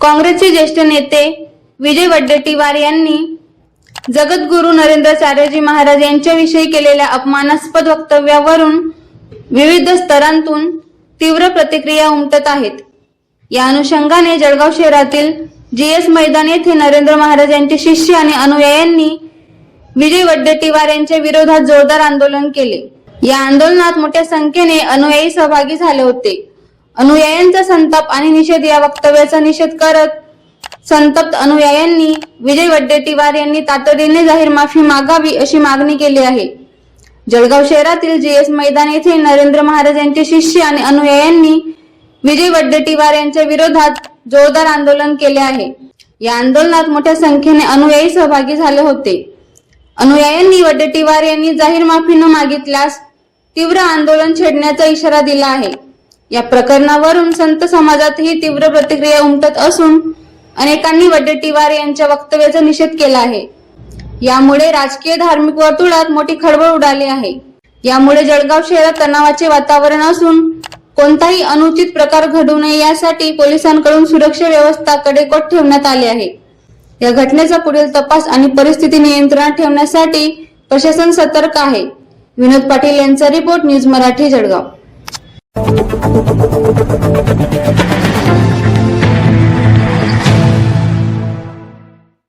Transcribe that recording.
काँग्रेसचे ज्येष्ठ नेते विजय वड्डेटीवार यांनी जगद्गुरु नरेंद्राचार्यजी महाराज यांच्याविषयी केलेल्या अपमानास्पद वक्तव्यावरून विविध स्तरांतून तीव्र प्रतिक्रिया उमटत आहेत. या अनुषंगाने जळगाव शहरातील जीएस मैदान येथे नरेंद्र महाराज यांचे शिष्य आणि अनुयायांनी विजय वड्डेटीवार यांच्या विरोधात जोरदार आंदोलन केले. या आंदोलनात मोठ्या संख्येने अनुयायी सहभागी झाले होते. अनुयायांचा संताप आणि निषेध या वक्तव्याचा निषेध करत संतप्त अनुयायांनी विजय वड्डेटीवार यांनी तातडीने जाहीर माफी मागावी अशी मागणी केली आहे. जळगाव शहरातील जीएस मैदान येथे नरेंद्र महाराज यांचे शिष्य आणि अनुयायांनी विजय वड्डेटीवार यांच्या विरोधात जोरदार आंदोलन केले आहे. या आंदोलनात मोठ्या संख्येने अनुयायी सहभागी झाले होते. अनुयायांनी वड्डेटीवार यांनी जाहीर माफी न मागितल्यास तीव्र आंदोलन छेडण्याचा इशारा दिला आहे. या प्रकरणावरून संत समाजातही तीव्र प्रतिक्रिया उमटत असून अनेकांनी वड्डेट्टीवार यांच्या वक्तव्याचा निषेध केला आहे. यामुळे राजकीय धार्मिक वर्तुळात मोठी खळबळ उडाली आहे. यामुळे जळगाव शहरात तणावाचे वातावरण असून कोणताही अनुचित प्रकार घडू नये यासाठी पोलिसांकडून सुरक्षा व्यवस्था कडेकोट ठेवण्यात आली आहे. या घटनेचा पुढील तपास आणि परिस्थिती नियंत्रणात ठेवण्यासाठी प्रशासन सतर्क आहे. विनोद पाटील यांचा रिपोर्ट न्यूज मराठी जळगाव.